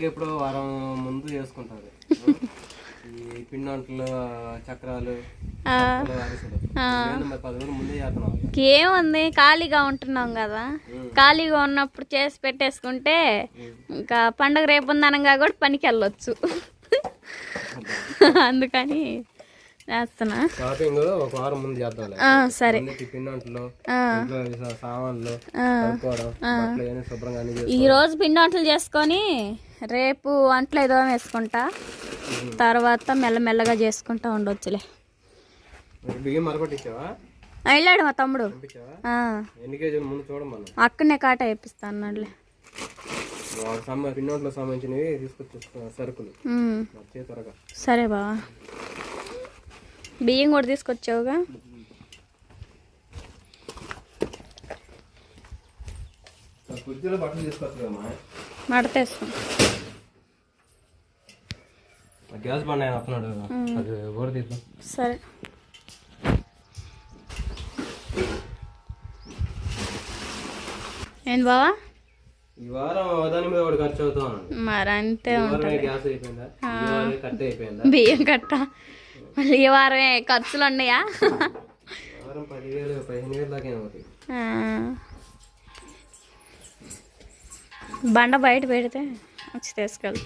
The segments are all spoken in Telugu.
పండగ ఎప్పుడో వారం ముందు చేసుకుంటారు. ఈ పిండి వంటలు చక్రాలు ఏముంది ఖాళీగా ఉంటున్నాం కదా. ఖాళీగా ఉన్నప్పుడు చేసి పెట్టేసుకుంటే ఇంకా పండగ రేపు ఉందనగా కూడా పనికి వెళ్ళొచ్చు. అందుకని చేస్తున్నా. షాపింగ్ ఒక వారం ముందు చేద్దాం సరే. సామాన్లు ఈ రోజు పిండి వంటలు చేసుకొని రేపు వంటలు ఏదో వేసుకుంటా. తర్వాత మెల్లమెల్లగా చేసుకుంటా ఉండొచ్చులే. బియ్యం మరపట్టించావా వెళ్ళాడు మా తమ్ముడు. అక్కడనే కాట వేపిస్తాను త్వరగా. సరే బావా. బియ్యం కూడా తీసుకొచ్చావుగా? మడతేస్తాం గ్యాస్ బండ్ ఆయన వస్తున్నాడు. అది తీద్దాం సరే. ఏంటి బావా? ఈ వారం దాని మీద వాడు ఖర్చు అవుతా ఉన్నాడు మరి అంతే ఈ ఉంటుంది. వారం గ్యాస్ అయిపోయిందా? ఈ వారం కట్ అయిపోయిందా? బియ్యం కట్ట. మళ్ళీ ఈ వారమే ఖర్చులు ఉన్నాయా. బండ బయట పెడితే వచ్చి తీసుకెళ్ళి.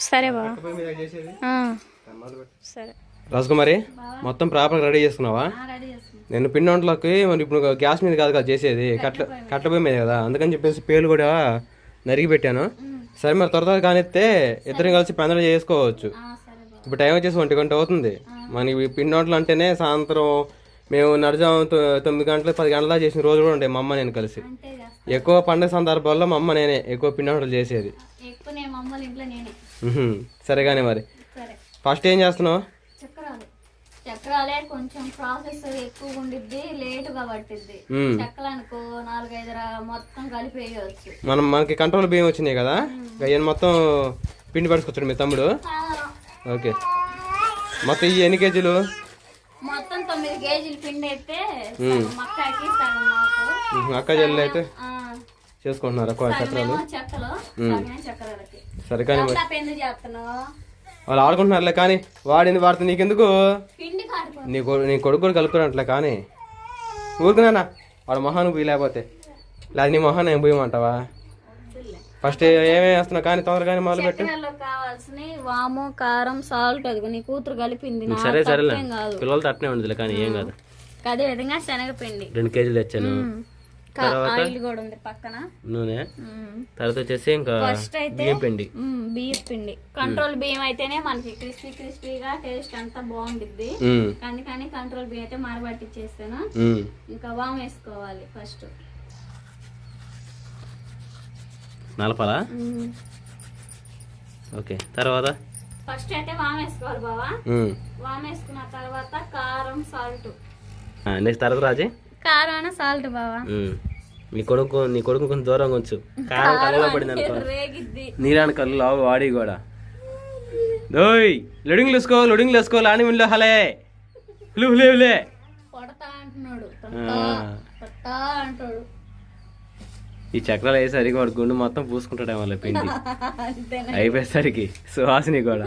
సరే బావా. పోయి మీద చేసేది. ఆ, కమ్మాలు పెట్టు. సరే. రాజకుమారి మొత్తం ప్రాపర్గా రెడీ చేసుకున్నావా నేను పిండి వంటలకి మరి ఇప్పుడు గ్యాస్ మీద కాదు కదా చేసేది కట్ల కట్ల పొయ్యి మీద. కదా. అందుకని చెప్పేసి పేలు కూడా నరిగి పెట్టాను. సరే మరి త్వర త్వరగా కానిస్తే ఇద్దరం కలిసి పందలు చేసుకోవచ్చు. ఇప్పుడు టైం వచ్చేసి ఒంటి గంట అవుతుంది. మనకి వంటలు అంటేనే సాయంత్రం మేము నడిచాం తొమ్మిది గంటలు పది గంటల చేసిన రోజు కూడా ఉంటాయి మా అమ్మ నేను కలిసి. ఎక్కువ పండుగ సందర్భాల్లో మా అమ్మ నేనే ఎక్కువ పిండి వంటలు చేసేది. ఎక్కువ నేను మా అమ్మల ఇంట్లో నేనే. ఉహుం. సరే కానీ మరి ఫస్ట్ ఏం చేస్తున్నావు? చక్రాలు. కొంచెం ప్రాసెస్ ఎక్కువ ఉండిద్ది పట్టిద్ది. ఉమ్. చక్రాలు అనుకో నాలుగైదు మొత్తం కలిపి వేయవచ్చు మనం మనకి కంట్రోల్ బియ్యం వచ్చినాయి కదా? మొత్తం పిండి పట్టుకొచ్చాడు మీ తమ్ముడు. ఓకే. మొత్తం ఈ ఎన్ని కేజీలు? మొత్తం తొమ్మిది కేజీలు పిండి అయితే. అక్క చెల్లెలు అయితే చేసుకుంటున్నారు? చక్రాలు? సరే కానీ వాళ్ళు ఆడుకుంటున్నారులే కానీ వాడింది వాడితే నీకెందుకు? నీ నీ కొడుకు కూడా కలుపుకున్నట్లే కానీ. ఊరుకున్నానా? వాడు మొహాన్ని పోయి లేకపోతే. లేదా నీ మొహాన్ని ఏం పోయమంటావా? ఫస్ట్ ఏమేమి వేస్తున్నావు? కానీ తొందరగానే మొదలు పెట్టు. కావాల్సిన వాము కారం సాల్ట్ అదిగో నీ కూతురు కలిపింది. సరే సరేలే. కాదు. పిల్లలతో అట్నే ఉండదులే కానీ ఏం కాదు. అదే విధంగా శనగపిండి. రెండు కేజీలు తెచ్చాను. ఆయిల్ కూడా ఉంది పక్కన. నూనె. తర్వాత వచ్చేసి ఇంకా ఫస్ట్ అయితే బియ్యం పిండి. బియ్యం పిండి. కంట్రోల్ బియ్యం అయితేనే మనకి క్రిస్పీ క్రిస్పీగా టేస్ట్ అంతా ఉమ్, అందుకని కంట్రోల్ బియ్యం అయితే మరబట్టిచ్చేస్తాను. ఇంకా వామ్ వేసుకోవాలి ఫస్ట్. నలపాలా? ఓకే తర్వాత? ఫస్ట్ అయితే వామ్ వేసుకోవాలి బావా. వామ్ వేసుకున్న తర్వాత కారం సాల్ట్. ఆ, నెక్స్ట్ తర్వాత రాజీ? కారం సాల్ట్ బావా. నీ కొడుకు నీ కొడుకు కొంచెం దూరంగా ఉంచు. కారం కళ్ళలో పడింది అనుకో. రేగిద్ది. నీరాని కళ్ళు లావు వాడి కూడా. దోయ్ లొడింగ్లు వేసుకో లొడింగ్లు వేసుకో లాని మిల్లు హలే. హులు హులే హులే కొడతా అంటున్నాడు. అంటాడు ఈ చక్రాలు వేసరికి వాడు గుండు మొత్తం పూసుకుంటాడే వాళ్ళ పిండి. అయిపోయేసరికి సుహాసిని కూడా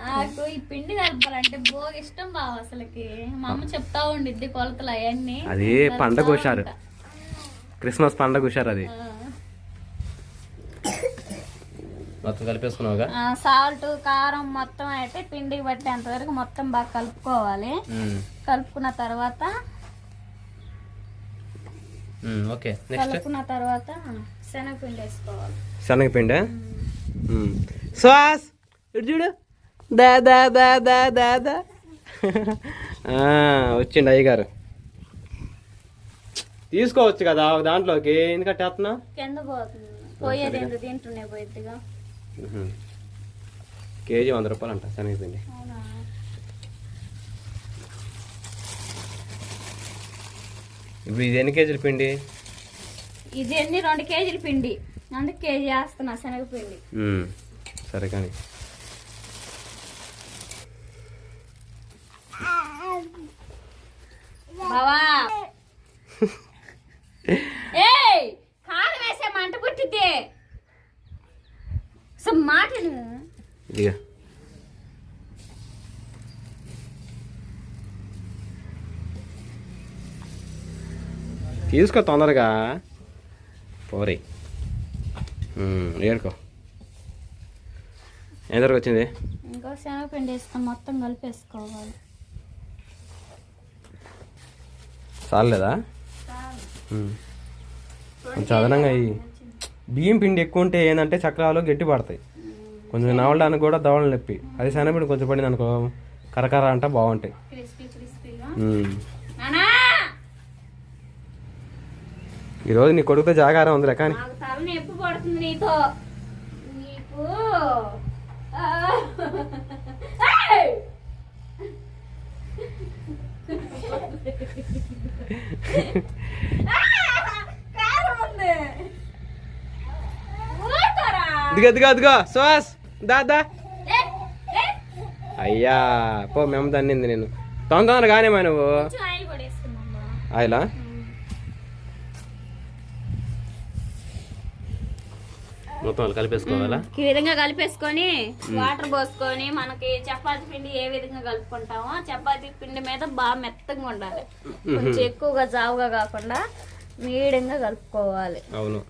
నాకు ఈ పిండి కలపాలంటే ఇష్టం బావ అసలుకి. మా అమ్మ చెప్తా ఉండిద్ది కొలతలు అవన్నీ. అది పండగ హుషారు. క్రిస్మస్ పండగ హుషారు అది. మొత్తం కలిపేసుకున్నావుగా? సాల్ట్ కారం మొత్తం అయితే పిండికి పట్టేంత వరకు మొత్తం బాగా కలుపుకోవాలి. కలుపుకున్న తర్వాత ఓకే నెక్స్ట్ కలుపుకున్న తర్వాత శనగపిండి వేసుకోవాలి. శనగపిండి? సుహాస్ ఇటు చూడు. దా దా దా దా దా దా. ఆ, వచ్చిండు అయ్యగారు. తీసుకోవచ్చు కదా ఒక దాంట్లోకి ఎందుకంటే వేస్తున్నా కింద పోతుంది. పోయేది ఎందుకు తింటున్నాయి పోయిద్దిగా. కేజీ వంద రూపాయలు అంట శనగపిండి అవునా ఇప్పుడు ఇది ఎన్ని కేజీల పిండి? ఇది ఎన్ని? రెండు కేజీల పిండి. అందుకు కేజీ వేస్తున్నా శనగపిండి. సరే కానీ. బావా. ఏయ్ కారం వేసే మంట పుట్టిద్ది. ఇదిగా. తీసుకో తొందరగా పోరి ఏడుకో. ఎంతవరకు వచ్చింది ఇంకో శనగపిండి వేసుకొని మొత్తం కలిపేసుకోవాలి. చాలేదా. కొంచెం అదనంగా అయ్యి బియ్యం పిండి ఎక్కువ ఉంటే ఏంటంటే చక్రాలు గట్టి పడతాయి. కొంచెం నవలడానికి కూడా దవడలు నొప్పి. అది శనగపిండి కొంచెం పడింది అనుకో కరకర అంటే బాగుంటాయి క్రిస్పీ క్రిస్పీగా ఉమ్. నానా ఈరోజు నీ కొడుకుతో జాగారం ఉందిలే కానీ. నొప్పి పడుతుంది నీతో. నీకు. ఇదిగో ఇదిగో ఇదిగో సుహాస్. అయ్యా పో మేము తన్నింది నేను తొందర తొందర కానేమా నువ్వు. కొంచెం మొత్తం కలిపేసుకోవాలా? ఈ విధంగా కలిపేసుకొని వాటర్ పోసుకొని మనకి చపాతి పిండి ఏ విధంగా కలుపుకుంటామో చపాతి పిండి మీద బాగా మెత్తగా ఉండాలి. కొంచెం ఎక్కువగా జావుగా కాకుండా మీడియంగా కలుపుకోవాలి. అవును.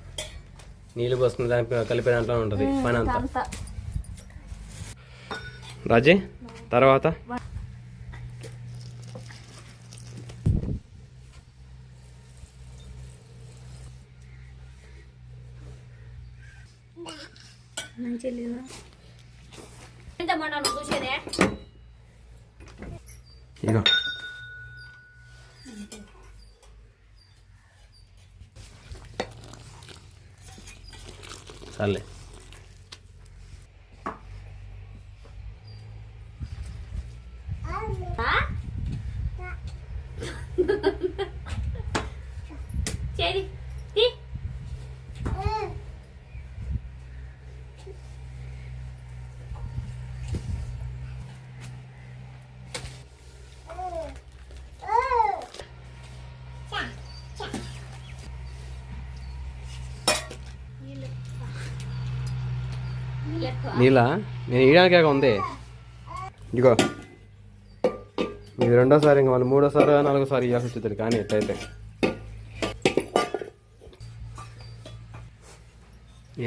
నీళ్ళు పోసుకున్న దాని కలిపే దాంట్లో ఉంటుంది పని అంతా రాజీ తర్వాత? మంచి ఎంత నువ్వు చూసేదే? ఇగో. సర్లే. నీళ్ళ నేను ఇయడానికే ఉంది? ఇగో ఇది రెండోసారి ఇంకా మళ్ళీ మూడోసారి నాలుగోసారి ఇవ్వాల్సి వచ్చింది కానీ ఎట్లయితే.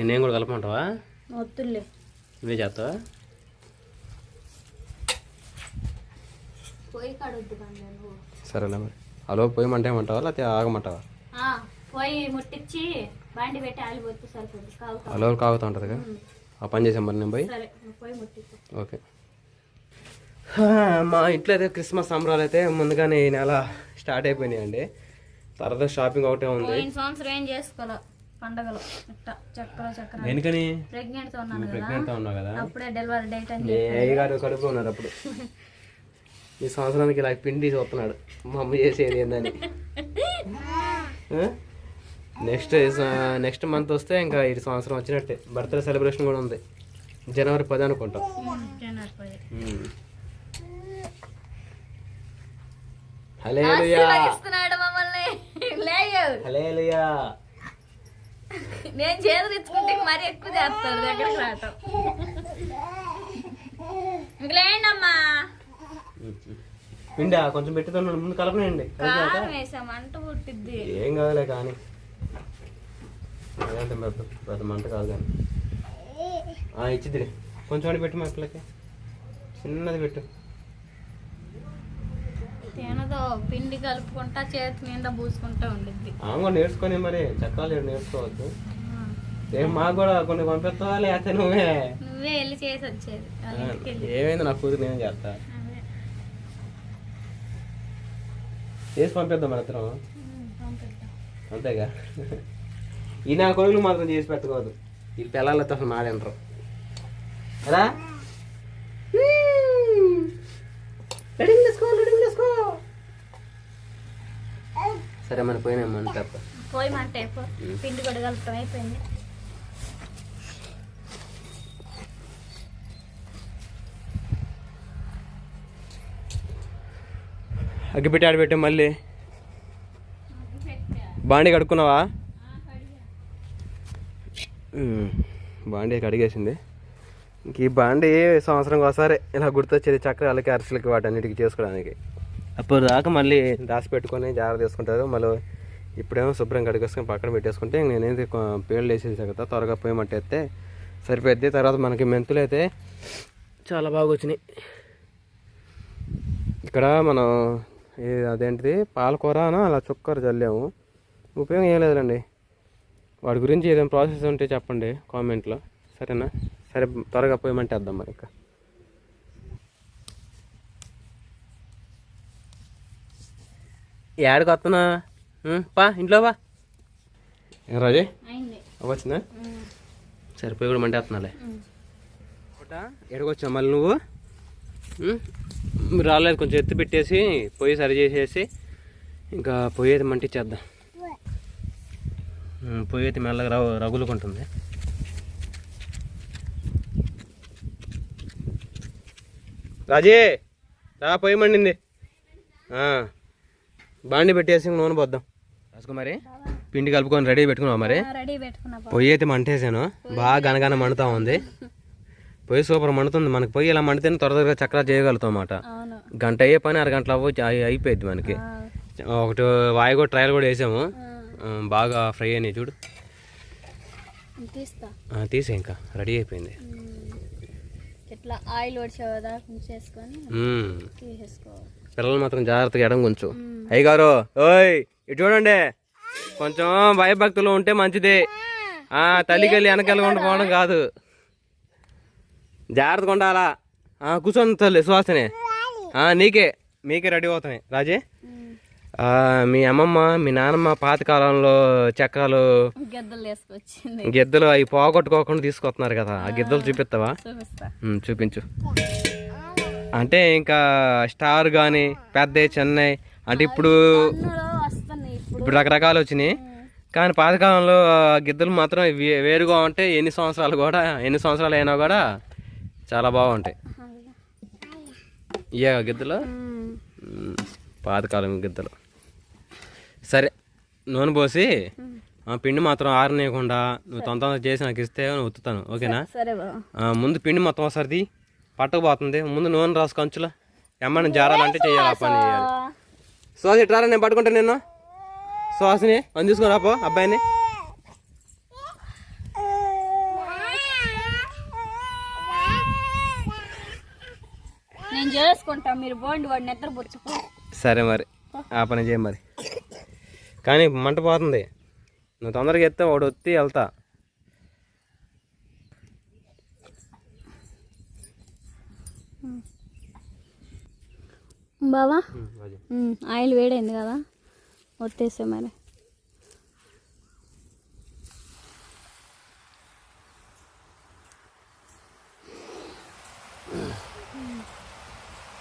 నేను కూడా కలపమంటావా? వద్దులే. నువ్వే చేస్తావా? సరేలే మరి. హలో పోయమంటే ఏమంటావా? లేకపోతే ఆగమంటావా? పోయి ముట్టించి బాండి పెట్టి ఆలిపోతే సరిపోతుంది హలో కాగుతూ ఉంటుంది కదా ఆ పని చేసాం మరి నేను పోయి? ఓకే. మా ఇంట్లో అయితే క్రిస్మస్ సంబరాలు అయితే ముందుగానే ఈ నెల స్టార్ట్ అయిపోయినాయండి. తర్వాత షాపింగ్ ఒకటే ఉంది. పండగలు ప్రెగ్నెంట్ కదా. ప్రెగ్నెంట్గా ఉన్నావు కదా. అప్పుడే డెలివరీ డేట్ అని ఏ అయ్య గారు కడుపు ఉన్నారు అప్పుడు. ఈ సంవత్సరానికి ఇలా పిండి చూస్తున్నాడు. మా అమ్మ చేసేది ఏందని. నెక్స్ట్ నెక్స్ట్ మంత్ వస్తే ఇంకా ఈ సంవత్సరం వచ్చినట్టే. బర్త్డే సెలబ్రేషన్ కూడా ఉంది. జనవరి పది అనుకుంటాం. జనవరి పోయి. ఉమ్. హలేలుయా ఆశీర్వదిస్తున్నాడు మమ్మల్ని. లేయు. హలేలుయా నేను చేతులు ఇచ్చుకుంటే మరి ఎక్కువ చేస్తాడు దగ్గరికి రావటం. ఇంకలేండమ్మా పిండి కొంచెం పెట్టుతున్నాడు ముందు కలపనండి ఏం కాదులే కానీ. అదంటే పెద్ద మంట కాదు కానీ ఆ, ఇచ్చిద్దిలే కొంచెం పెట్టు మా పిల్లకి. చిన్నది పెట్టు. తినదో పిండి కలుపుకుంటా చేతి నిండా పూసుకుంటా ఉండిద్ది. ఆమె కూడా నేర్చుకొని మరి చక్రాలు నేర్చుకోవచ్చు. ఏం మాకు కూడా కొన్ని పంపిస్తావా లేకపోతే నువ్వే? నువ్వే వెళ్ళి చేసి వచ్చేది. ఏమైంది నా కూతురు నేను చేస్తా? అదే. చేసి పంపిద్దాం మన ఇద్దరం. అంతేగా? ఈ నా కొడుకులు మాత్రం చేసి పెట్టకూడదు ఈ పిల్లలతో అసలు మాడేంటారు కదా? సరే మన పోయినా మన తప్ప పోయి మంట అయిపో పిండి కూడా కలుపుతాం అయిపోయింది. అగ్గిపెట్టి ఆడబెట్టే మళ్ళీ. బాండీ కడుక్కున్నావా? బాండీ కడిగేసింది. ఇంక ఈ బండి సంవత్సరంకి ఒకసారి ఇలా గుర్తొచ్చేది చక్రాలకి అరిసెలకి వాటన్నిటికి చేసుకోవడానికి. అప్పుడు దాకా మళ్ళీ దాచి పెట్టుకొని జాగ్రత్త తీసుకుంటారు. మళ్ళీ ఇప్పుడేమో శుభ్రం కడిగేసుకొని పక్కన పెట్టేసుకుంటే నేనేది పేళ్ళు వేసేసాను కదా త్వరగా పోయమంటేస్తే సరిపోద్ది తర్వాత మనకి మెంతులు అయితే చాలా బాగా వచ్చినాయి. ఇక్కడ మనం అదేంటిది? పాలకూర అన అలా చుక్కర చల్లాము. ఉపయోగం ఏం లేదులేండి. వాడి గురించి ఏదైనా ప్రాసెస్ ఉంటే చెప్పండి కామెంట్లో. సరేనా? సరే త్వరగా పోయమంటే వేద్దాం మరి ఇంకా. ఏడికి వస్తున్నా? పా ఇంట్లో పా. రాజే? అవ్వచ్చునా ఉమ్. సరే పోయి కూడా మంటే వస్తున్నాలే ఉమ్. ఎడకొచ్చా మళ్ళీ నువ్వు? రాలేదు కొంచెం ఎత్తి పెట్టేసి పొయ్యి సరి చేసేసి ఇంకా పొయ్యి అయితే మంటిచ్చేద్దాం. పొయ్యి అయితే మెల్లగా రగు రగులుకుంటుంది. రాజీ రా పొయ్యి మండింది. ఆ, బాండి పెట్టేసి నూనె పోద్దాం. రాసుకుమారి పిండి కలుపుకొని రెడీ పెట్టుకున్నావా మరి. పొయ్యి అయితే మంటేసాను బాగా గనగన మండుతా ఉంది. పొయ్యి సూపర్ మండుతుంది. మనకి పొయ్యి ఇలా మండితేనే త్వర త్వరగా చక్రా చేయగలుగుతాం అన్నమాట. గంట అయ్యే పని అరగంటలో అవ్వ అయి- అయిపోయింది మనకి. ఒకటి వాయి కూడా ట్రయల్ కూడా వేసాము. బాగా ఫ్రై అయినాయి చూడు. తీసే ఇంకా రెడీ అయిపోయింది. ఇట్లా ఆయిల్ చేసుకొని పిల్లలు మాత్రం జాగ్రత్తగా ఎడం కొంచెం. అయ్య గారు ఓయ్ ఇటు చూడండి. కొంచెం భయభక్తులు ఉంటే మంచిది. ఆ తల్లికి వెళ్ళి వెనకాల పోవడం కాదు. జాగ్రత్తగా ఉండాలా? కూర్చొని తల్లి సువాసనే. నీకే మీకే రెడీ అవుతున్నాయి. రాజే? మీ అమ్మమ్మ మీ నాన్నమ్మ పాతకాలంలో చక్రాలు గద్దలు అవి పోగొట్టుకోకుండా తీసుకొస్తున్నారు కదా. ఆ గిద్దలు చూపిస్తావా? చూపించు. అంటే ఇంకా స్టార్ కానీ పెద్ద చెన్నై అంటే ఇప్పుడు ఇప్పుడు రకరకాలు వచ్చినాయి. కానీ పాతకాలంలో గిద్దలు మాత్రం వే- వేరుగా ఉంటే ఎన్ని సంవత్సరాలు కూడా ఎన్ని సంవత్సరాలు అయినా కూడా చాలా బాగుంటాయి. ఇయే గిద్దలు. పాతకాలం గిద్దలు. సరే నూనె పోసి పిండి మాత్రం ఆరనీయకుండా నువ్వు తొందర చేసి నాకు ఇస్తే నేను ఉత్తుతాను ఓకేనా? ముందు పిండి మొత్తం ఒకసారి పట్టకపోతుంది ముందు నూనె రాసు కంచులో ఎమ్మని జారాలంటే చేయాలి ఆ పని చేయాలి. సుహాస్ ఇట్రారా నేను పట్టుకుంటా నిన్ను. సుహాసిని అని తీసుకుని రాపో అబ్బాయిని. నేను చేసుకుంటా మీరు పోండి వాడు నిద్ర సరే మరి ఆ పని చేయి మరి. కానీ మంట పోతుంది. నువ్వు తొందరగా ఎత్తే వాడు వచ్చి వెళ్తా. బావా? ఆయిల్ వేడైంది కదా? ఒత్తేసే మరి.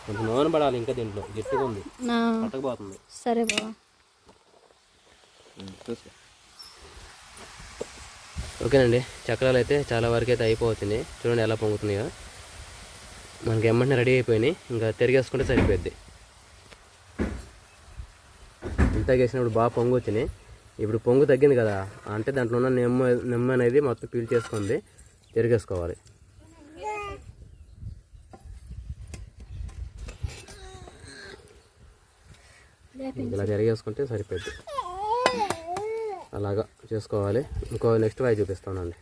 కొంచెం నూనె పడాలి ఇంకా దీంట్లో. గట్టిగా ఉంది. సరే బావా. చూసుకో. ఓకేనండి చక్రాలు అయితే చాలా వరకు అయితే అయిపోతున్నాయి చూడండి ఎలా పొంగుతున్నాయో. మనకి ఎమ్మంటే రెడీ అయిపోయినాయి. ఇంకా తిరిగేసుకుంటే సరిపోద్ది ఇంత వేసినప్పుడు బాగా పొంగు వచ్చినాయి ఇప్పుడు పొంగు తగ్గింది కదా అంటే దాంట్లో ఉన్న నిమ్మ నిమ్మ అనేది మొత్తం పీల్ చేసుకుంది. తిరిగేసుకోవాలి. ఇలా తిరిగేసుకుంటే సరిపోద్ది అలాగా చేసుకోవాలి. ఇంకో నెక్స్ట్ వాయి చూపిస్తానండి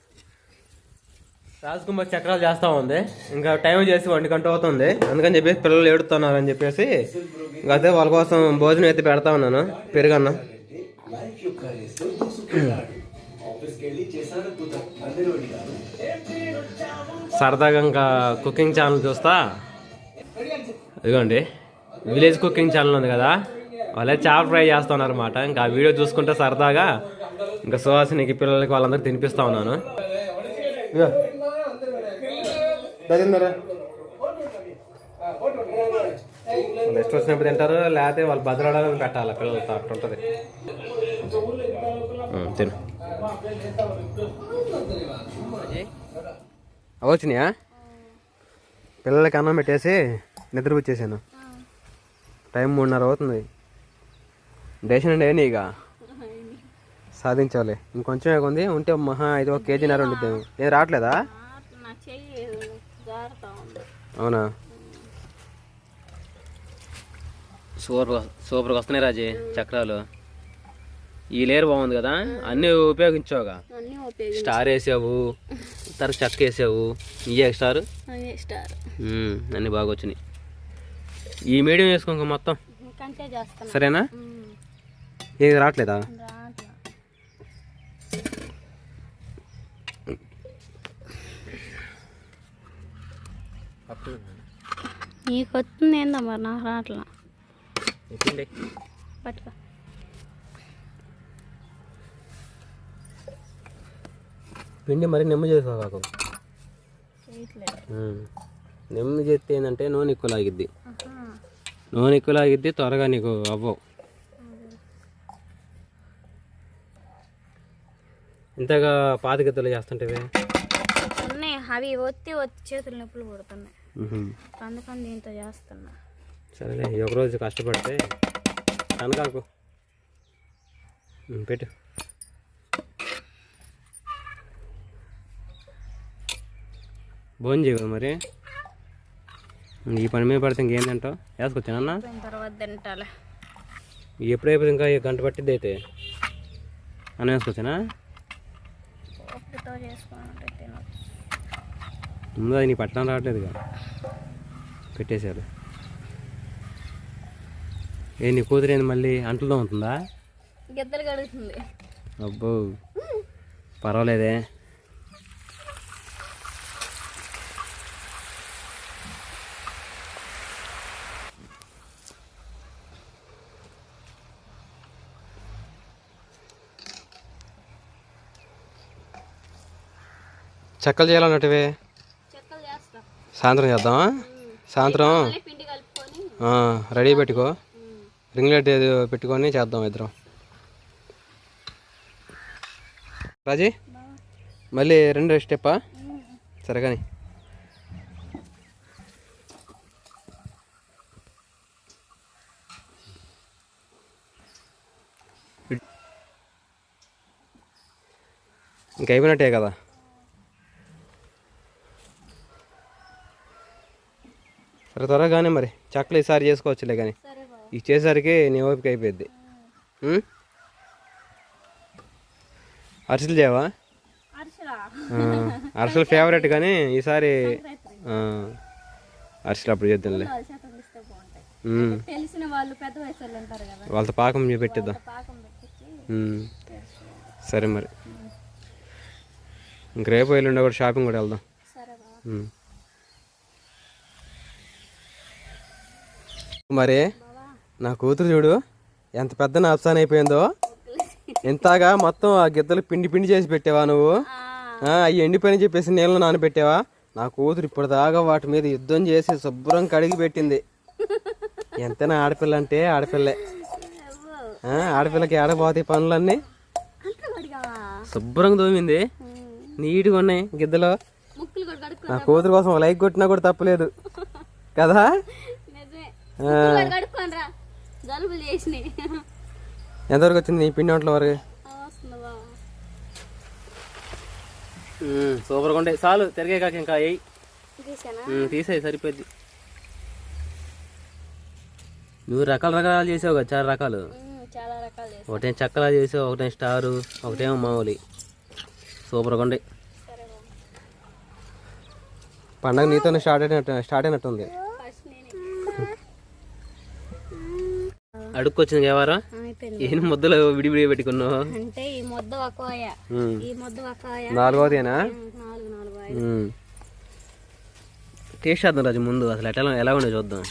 రాజకుమార్ చక్రాలు చేస్తూ ఉంది. ఇంకా టైం చేసి ఒంటి గంట అవుతుంది. అందుకని చెప్పేసి పిల్లలు ఏడుతున్నారు అని చెప్పేసి ఇంకా అదే వాళ్ళ కోసం భోజనం అయితే పెడతా ఉన్నాను. పెరుగన్న. సరదాగా ఇంకా కుకింగ్ ఛానల్ చూస్తా. ఇదిగోండి. విలేజ్ కుకింగ్ ఛానల్ ఉంది కదా. వాళ్ళే చేప ఫ్రై చేస్తున్నారు అనమాట ఇంకా ఆ వీడియో చూసుకుంటే సరదాగా ఇంకా సుహాసినికి పిల్లలకి వాళ్ళందరూ తినిపిస్తా ఉన్నాను. ఇష్టం వచ్చినప్పుడు తింటారు లేకపోతే వాళ్ళు భద్రాడాలని పెట్టాలి పిల్లలతో అట్లా ఉంటుంది. తిను. వచ్చినాయా పిల్లలకి అన్నం పెట్టేసి నిద్రపుచ్చేసాను టైం మూడున్నర అవుతుంది. డేషన్ అండి ఏని ఇక సాధించాలి. ఇంకొంచెం ఉంది ఉంటే మహా ఇది ఒక కేజీన్నర ఉండిద్దాము ఏం రావట్లేదా? నా చెయ్యి అవునా? సూపర్ సూపర్గా వస్తున్నాయి రాజీ చక్రాలు. ఈ లేరు బాగుంది కదా? అన్నీ ఉపయోగించావుగా. అన్నీ ఉపయోగించి. స్టార్ వేసావు తర్వాత చెక్క వేసావు. ఇయ్యే స్టార్? అన్నీ స్టార్. అన్నీ బాగా వచ్చినాయి. ఈ మీడియం వేసుకో మొత్తం. సరేనా? ఏది రావట్లేదా రాట్లా నీకు వస్తుంది ఏందో మరి నాకు రాట్లా పట్టుకో. పిండి మరి నెమ్మ చేసుకోకు చేయట్లేదు. నెమ్మ చేస్తే ఏంటంటే నూనె ఎక్కువ లాగిద్ది. నూనె ఎక్కువ లాగిద్ది త్వరగా నీకు అవ్వవు. ఇంతగా పాతికత్తలు ఉన్నాయి. అవి ఒత్తి ఒత్తి చేతులు నొప్పులు పుడుతున్నాయి అందుకని దీంతో చేస్తున్నా. సరేలే ఈ ఒక రోజు కష్టపడితే కనకాకు ఉమ్, పెట్టు. భోజనం చేయవు మరి? ఈ పని మీద పడితే ఇంకేం తింటావు? వేసుకొచ్చానన్నా తర్వాత తింటాలే. ఎప్పుడైపోతే ఇంకా ఈ గంట పట్టిద్ది అయితే? అన్న వేసుకొచ్చానా ముందు అది నీ పట్టణం రావట్లేదుగా. పెట్టేశారు. ఏ నీ కూతురు ఏంది మళ్ళీ అంటులతో ఉంటుందా? గిద్దలు కడుగుతుంది. అబ్బో పర్వాలేదే. చెక్కలు చేయాలన్నట్టువే. సాయంత్రం చేద్దామా? సాయంత్రం రెడీ పెట్టుకో. రింగ్ లైట్ ఏదో పెట్టుకొని చేద్దాం ఇద్దరం. రాజీ మళ్ళీ రెండు స్టెప్పా సరే కానీ. ఇంక అయిపోయినట్టే కదా? సరే త్వరగానే మరి. చక్కలు ఈసారి చేసుకోవచ్చులే కానీ ఇచ్చేసరికి నీ ఓపిక అయిపోయింది? అరిసెలు చేయవా? అరిసెలా? ఫేవరెట్ కానీ ఈసారి అరిసెలు అప్పుడు చేద్దాంలే చేతలు ఇస్తే బాగుంటాయి. ఉం. తెలిసిన వాళ్ళు పెద్ద వయసు వాళ్ళు ఉంటారు కదా. వాళ్ళతో పాకం పెట్టిద్దాం పాకం పెట్టించి ఉం. సరే మరి. ఇంక రేపు ఎల్లుండి కూడా షాపింగ్ కూడా వెళ్దాం సరే బాబా ఉం. మరి నా కూతురు చూడు ఎంత పెద్ద నాప్సాన్ అయిపోయిందో. ఎంతగా మొత్తం ఆ గిద్దలు పిండి పిండి చేసి పెట్టావా నువ్వు? అవి ఎండిపోయిన చెప్పేసి నీళ్ళు నానబెట్టావా? నా కూతురు ఇప్పటిదాకా వాటి మీద యుద్ధం చేసి శుభ్రం కడిగి పెట్టింది. ఎంతైనా ఆడపిల్ల అంటే ఆడపిల్లే. ఆడపిల్లకి ఆడపోతాయి పనులన్నీ. శుభ్రంగా తోమింది. నీట్గా ఉన్నాయి గిద్దలు. నా కూతురు కోసం ఒక లైక్ కొట్టినా కూడా తప్పలేదు. కదా? ఎంతవరకు వచ్చింది నీ పిండి వంటల వరకు? సూపర్గా ఉండే. చాలు తిరిగే కాక ఇంకా తీసానా? తీసేయి సరిపోద్ది నువ్వు రకాల రకాలు చేసావు కదా చాలా రకాలు. ఒకటేం చక్కలా చేసావు ఒకటేం స్టారు ఒకటేమో మామూలు. సూపర్గా ఉండే. పండగ నీతోనే స్టార్ట్ అయినట్టు స్టార్ట్ అయినట్టుంది ఫస్ట్ నేనే అడుక్కొచ్చింది అయిపోయింది. ఏం ముద్దలు విడివిడి పెట్టుకున్నావు అంటే ఈ ముద్ద ఒక్కోయ ఉమ్. ఈ ముద్ద ఒక్కోయ నాలుగోదేనా నాలుగు నాలుగు ఐదు ఉమ్. టేస్ట్ చేద్దాం రాజు ముందు అసలు ఎట్లా ఎలా ఉండే చూద్దాం.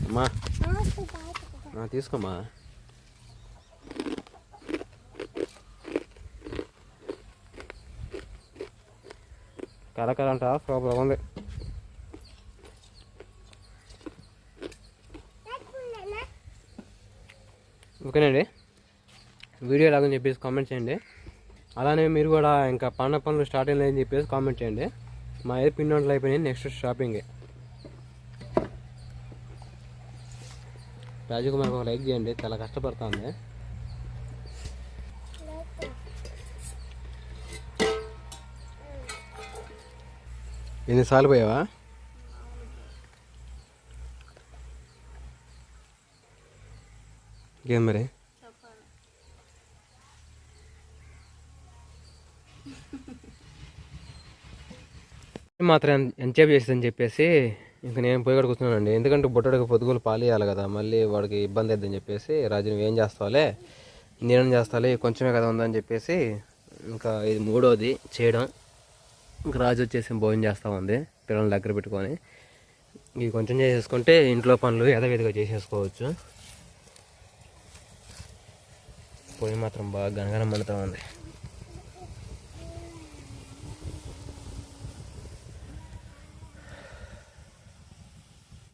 అమ్మా. ఆ, తీసుకోమ్మా కలకల అంట సూపర్గా ఉంది. ఓకేనండి. వీడియో లాగని చెప్పేసి కామెంట్ చేయండి. అలానే మీరు కూడా ఇంకా పండగ పనులు స్టార్ట్ అయిందని చెప్పేసి కామెంట్ చేయండి. మా ఏది పిండి వంటలు అయిపోయినాయి నెక్స్ట్ షాపింగే రాజకుమార్ ఒక లైక్ చేయండి చాలా కష్టపడుతుంది. ఎన్నిసార్లు పోయావా? ఇంకేం మరి? మాత్రం ఎంజాయ్ ఎంతసేపు చేసిందని చెప్పేసి ఇంకా నేను పోయి కూర్చున్నానండి ఎందుకంటే బుట్టడికి పొద్దుగులు పాలు ఇవ్వాలి కదా మళ్ళీ వాడికి ఇబ్బంది అవుతుందని చెప్పేసి రాజు నువ్వేం చేస్తావులే నేనేం చేస్తాలే కొంచెమే కదా ఉందని చెప్పేసి ఇంకా ఇది మూడోది చేయడం. రాజు వచ్చేసి భోజనం చేస్తూ ఉంది పిల్లల్ని దగ్గర పెట్టుకొని. ఇది కొంచెం చేసేసుకుంటే ఇంట్లో పనులు యథావిధిగా చేసేసుకోవచ్చు. పొయ్యి మాత్రం బాగా గనగనం మండుతూ ఉంది.